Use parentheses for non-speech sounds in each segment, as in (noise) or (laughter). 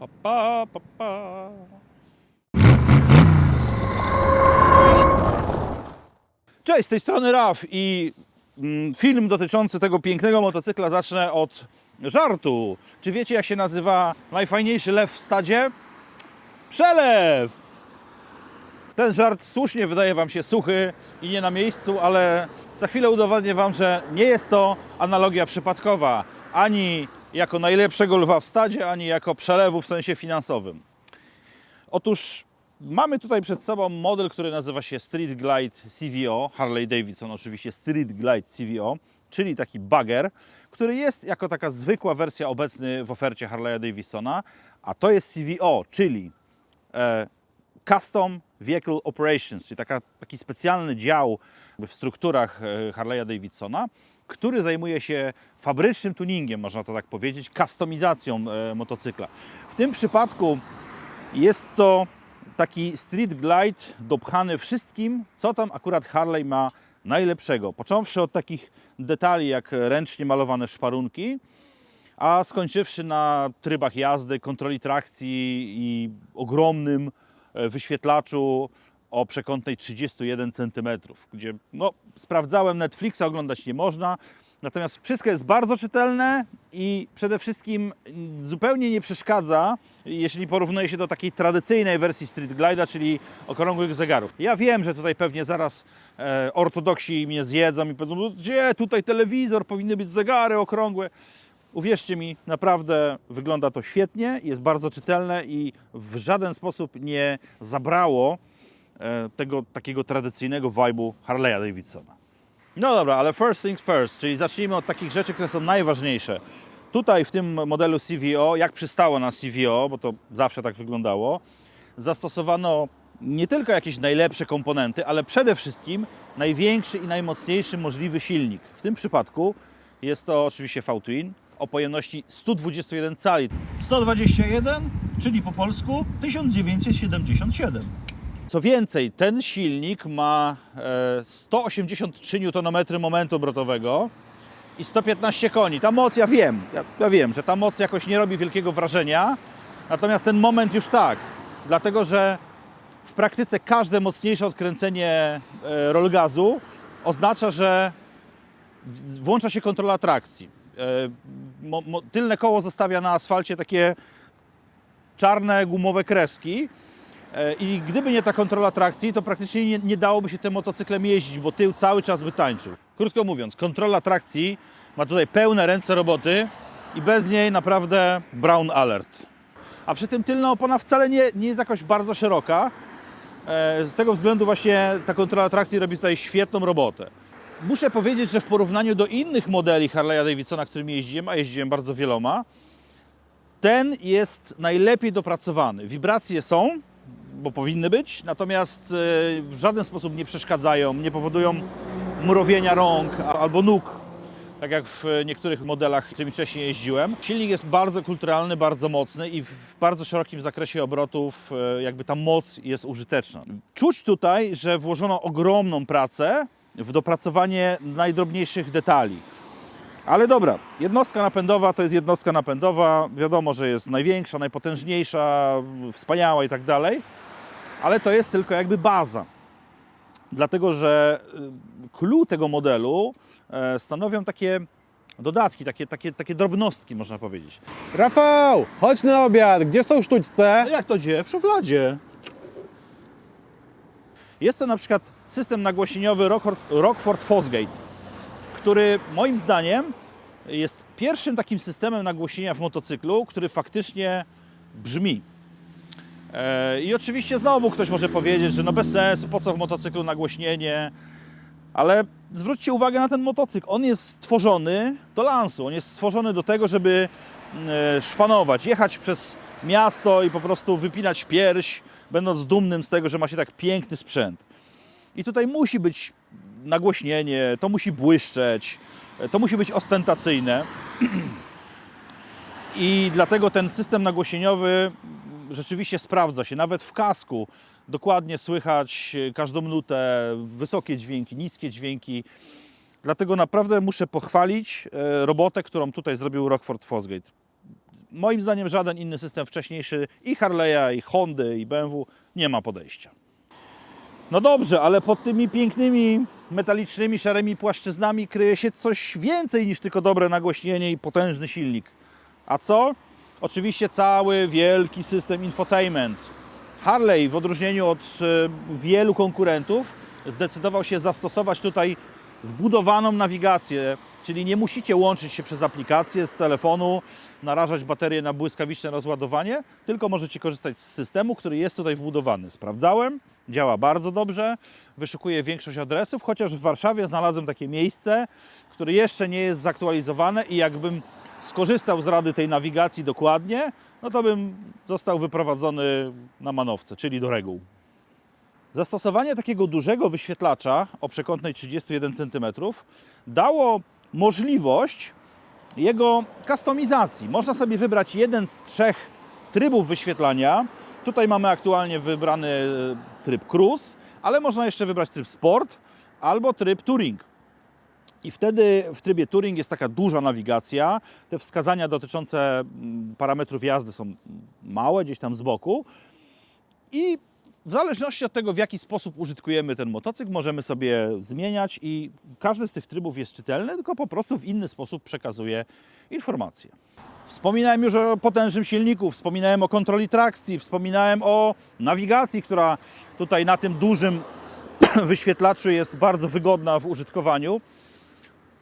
Pa, pa, pa, pa. Cześć, z tej strony Raf i mm, film dotyczący tego pięknego motocykla zacznę od żartu. Czy wiecie jak się nazywa najfajniejszy lew w stadzie? Przelew! Ten żart słusznie wydaje Wam się suchy i nie na miejscu, ale za chwilę udowodnię Wam, że nie jest to analogia przypadkowa. Ani jako najlepszego lwa w stadzie, ani jako przelewu w sensie finansowym. Otóż mamy tutaj przed sobą model, który nazywa się Street Glide CVO, Harley Davidson oczywiście Street Glide CVO, czyli taki bugger, który jest jako taka zwykła wersja obecny w ofercie Harley'a Davidsona, a to jest CVO, czyli e, Custom Vehicle Operations, czyli taka, taki specjalny dział w strukturach e, Harley'a Davidsona, który zajmuje się fabrycznym tuningiem, można to tak powiedzieć, kustomizacją e, motocykla. W tym przypadku jest to taki street glide dopchany wszystkim, co tam akurat Harley ma najlepszego. Począwszy od takich detali jak ręcznie malowane szparunki, a skończywszy na trybach jazdy, kontroli trakcji i ogromnym e, wyświetlaczu o przekątnej 31 cm, gdzie no, sprawdzałem Netflixa, oglądać nie można, natomiast wszystko jest bardzo czytelne i przede wszystkim zupełnie nie przeszkadza, jeśli porównuje się do takiej tradycyjnej wersji Street Glide'a, czyli okrągłych zegarów. Ja wiem, że tutaj pewnie zaraz e, ortodoksi mnie zjedzą i powiedzą, "No gdzie tutaj telewizor, powinny być zegary okrągłe. Uwierzcie mi, naprawdę wygląda to świetnie, jest bardzo czytelne i w żaden sposób nie zabrało tego takiego tradycyjnego vibe'u Harley'a Davidsona. No dobra, ale first things first, czyli zacznijmy od takich rzeczy, które są najważniejsze. Tutaj w tym modelu CVO, jak przystało na CVO, bo to zawsze tak wyglądało, zastosowano nie tylko jakieś najlepsze komponenty, ale przede wszystkim największy i najmocniejszy możliwy silnik. W tym przypadku jest to oczywiście V-Twin o pojemności 121 cali. 121, czyli po polsku 1977. Co więcej, ten silnik ma e, 183 Nm momentu obrotowego i 115 koni. Ta moc, ja wiem, ja, ja wiem, że ta moc jakoś nie robi wielkiego wrażenia, natomiast ten moment już tak, dlatego że w praktyce każde mocniejsze odkręcenie e, roll gazu oznacza, że włącza się kontrola trakcji. E, tylne koło zostawia na asfalcie takie czarne gumowe kreski. E, I gdyby nie ta kontrola trakcji, to praktycznie nie, nie dałoby się tym motocyklem jeździć, bo tył cały czas by tańczył. Krótko mówiąc, kontrola trakcji ma tutaj pełne ręce roboty i bez niej naprawdę brown alert. A przy tym tylna opona wcale nie, nie jest jakoś bardzo szeroka. E, Z tego względu właśnie ta kontrola trakcji robi tutaj świetną robotę. Muszę powiedzieć, że w porównaniu do innych modeli Harley'a Davidsona, którymi jeździłem, a jeździłem bardzo wieloma, ten jest najlepiej dopracowany. Wibracje są, bo powinny być, natomiast e, w żaden sposób nie przeszkadzają, nie powodują mrowienia rąk albo nóg, tak jak w niektórych modelach, którymi wcześniej jeździłem. Silnik jest bardzo kulturalny, bardzo mocny i w bardzo szerokim zakresie obrotów e, jakby ta moc jest użyteczna. Czuć tutaj, że włożono ogromną pracę w dopracowanie najdrobniejszych detali. Ale dobra, jednostka napędowa to jest jednostka napędowa. Wiadomo, że jest największa, najpotężniejsza, wspaniała i tak dalej, ale to jest tylko jakby baza. Dlatego, że y, clue tego modelu e, stanowią takie dodatki, takie, takie, takie drobnostki, można powiedzieć. Rafał, chodź na obiad, gdzie są sztućce? No jak to dzieje? W szufladzie. Jest to na przykład system nagłośnieniowy Rockford Fosgate, który moim zdaniem jest pierwszym takim systemem nagłośnienia w motocyklu, który faktycznie brzmi. E, I oczywiście znowu ktoś może powiedzieć, że no bez sensu, po co w motocyklu nagłośnienie, ale zwróćcie uwagę na ten motocykl. On jest stworzony do lansu, on jest stworzony do tego, żeby e, szpanować, jechać przez miasto i po prostu wypinać pierś, będąc dumnym z tego, że ma się tak piękny sprzęt. I tutaj musi być nagłośnienie, to musi błyszczeć, to musi być ostentacyjne. I dlatego ten system nagłośnieniowy rzeczywiście sprawdza się. Nawet w kasku dokładnie słychać każdą nutę, wysokie dźwięki, niskie dźwięki. Dlatego naprawdę muszę pochwalić e, robotę, którą tutaj zrobił Rockford Fosgate. moim zdaniem żaden inny system wcześniejszy i Harley'a, i Hondy, i BMW nie ma podejścia. No dobrze, ale pod tymi pięknymi metalicznymi, szarymi płaszczyznami kryje się coś więcej niż tylko dobre nagłośnienie i potężny silnik. A co? Oczywiście cały wielki system infotainment. Harley w odróżnieniu od e, wielu konkurentów zdecydował się zastosować tutaj wbudowaną nawigację, czyli nie musicie łączyć się przez aplikację z telefonu, narażać baterię na błyskawiczne rozładowanie, tylko możecie korzystać z systemu, który jest tutaj wbudowany. Sprawdzałem, działa bardzo dobrze, wyszukuje większość adresów, chociaż w Warszawie znalazłem takie miejsce, które jeszcze nie jest zaktualizowane i jakbym skorzystał z rady tej nawigacji dokładnie, no to bym został wyprowadzony na manowce, czyli do reguł. Zastosowanie takiego dużego wyświetlacza o przekątnej 31 cm dało możliwość jego kustomizacji. Można sobie wybrać jeden z trzech trybów wyświetlania. Tutaj mamy aktualnie wybrany e, tryb Cruise, ale można jeszcze wybrać tryb Sport albo tryb Touring. I wtedy w trybie Touring jest taka duża nawigacja. Te wskazania dotyczące mm, parametrów jazdy są małe, gdzieś tam z boku. I w zależności od tego, w jaki sposób użytkujemy ten motocykl, możemy sobie zmieniać i każdy z tych trybów jest czytelny, tylko po prostu w inny sposób przekazuje informacje. Wspominałem już o potężnym silniku, wspominałem o kontroli trakcji, wspominałem o nawigacji, która tutaj na tym dużym (clears throat) wyświetlaczu jest bardzo wygodna w użytkowaniu.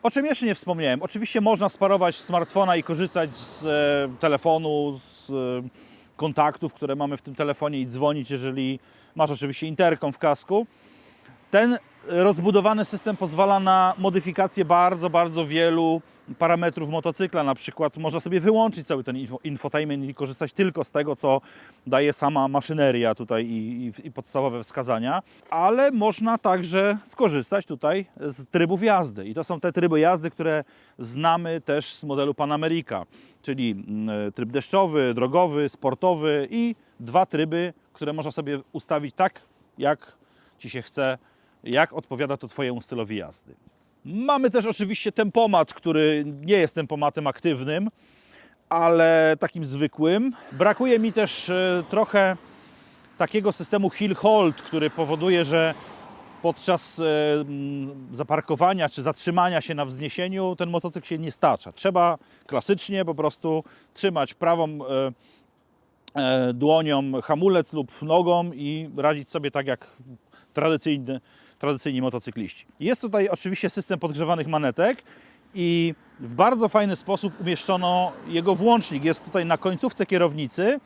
O czym jeszcze nie wspomniałem? Oczywiście można sparować smartfona i korzystać z e, telefonu, z e, kontaktów, które mamy w tym telefonie i dzwonić, jeżeli masz oczywiście interkom w kasku. Ten rozbudowany system pozwala na modyfikację bardzo, bardzo wielu parametrów motocykla. Na przykład można sobie wyłączyć cały ten info- infotainment i korzystać tylko z tego, co daje sama maszyneria tutaj i, i, i podstawowe wskazania, ale można także skorzystać tutaj z trybów jazdy. I to są te tryby jazdy, które znamy też z modelu Pan America, czyli mm, tryb deszczowy, drogowy, sportowy i dwa tryby, które można sobie ustawić tak, jak Ci się chce, jak odpowiada to Twojemu stylowi jazdy. Mamy też oczywiście tempomat, który nie jest tempomatem aktywnym, ale takim zwykłym. Brakuje mi też e, trochę takiego systemu hill hold, który powoduje, że podczas e, zaparkowania czy zatrzymania się na wzniesieniu ten motocykl się nie stacza. Trzeba klasycznie po prostu trzymać prawą e, dłonią hamulec lub nogą i radzić sobie tak jak tradycyjny, tradycyjni motocykliści. Jest tutaj oczywiście system podgrzewanych manetek i w bardzo fajny sposób umieszczono jego włącznik. Jest tutaj na końcówce kierownicy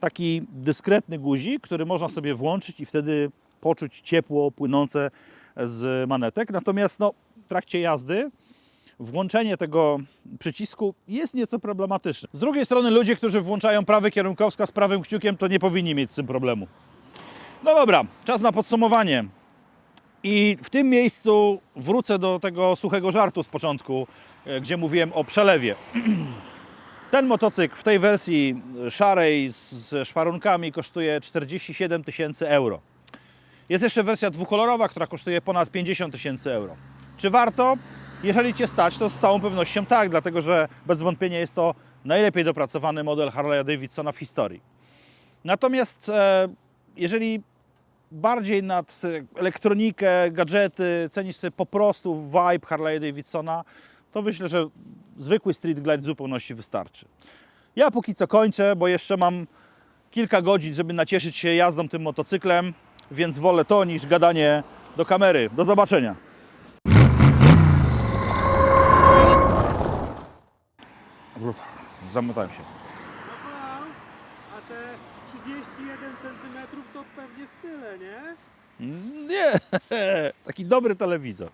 taki dyskretny guzik, który można sobie włączyć i wtedy poczuć ciepło płynące z manetek. Natomiast no, w trakcie jazdy włączenie tego przycisku jest nieco problematyczne. Z drugiej strony ludzie, którzy włączają prawy kierunkowska z prawym kciukiem, to nie powinni mieć z tym problemu. No dobra, czas na podsumowanie. I w tym miejscu wrócę do tego suchego żartu z początku, e, gdzie mówiłem o przelewie. (clears throat) Ten motocykl w tej wersji szarej z- szparunkami kosztuje 47 tysięcy euro. Jest jeszcze wersja dwukolorowa, która kosztuje ponad 50 tysięcy euro. Czy warto? Jeżeli Cię stać, to z całą pewnością tak, dlatego że bez wątpienia jest to najlepiej dopracowany model Harley'a Davidsona w historii. Natomiast e, jeżeli bardziej nad e, elektronikę, gadżety, cenisz sobie po prostu vibe Harley'a Davidsona, to myślę, że zwykły Street Glide w zupełności wystarczy. Ja póki co kończę, bo jeszcze mam kilka godzin, żeby nacieszyć się jazdą tym motocyklem, więc wolę to niż gadanie do kamery. Do zobaczenia. Zamotałem się. Rafał, a te 31 style, nie? Nie, (laughs) taki dobry telewizor.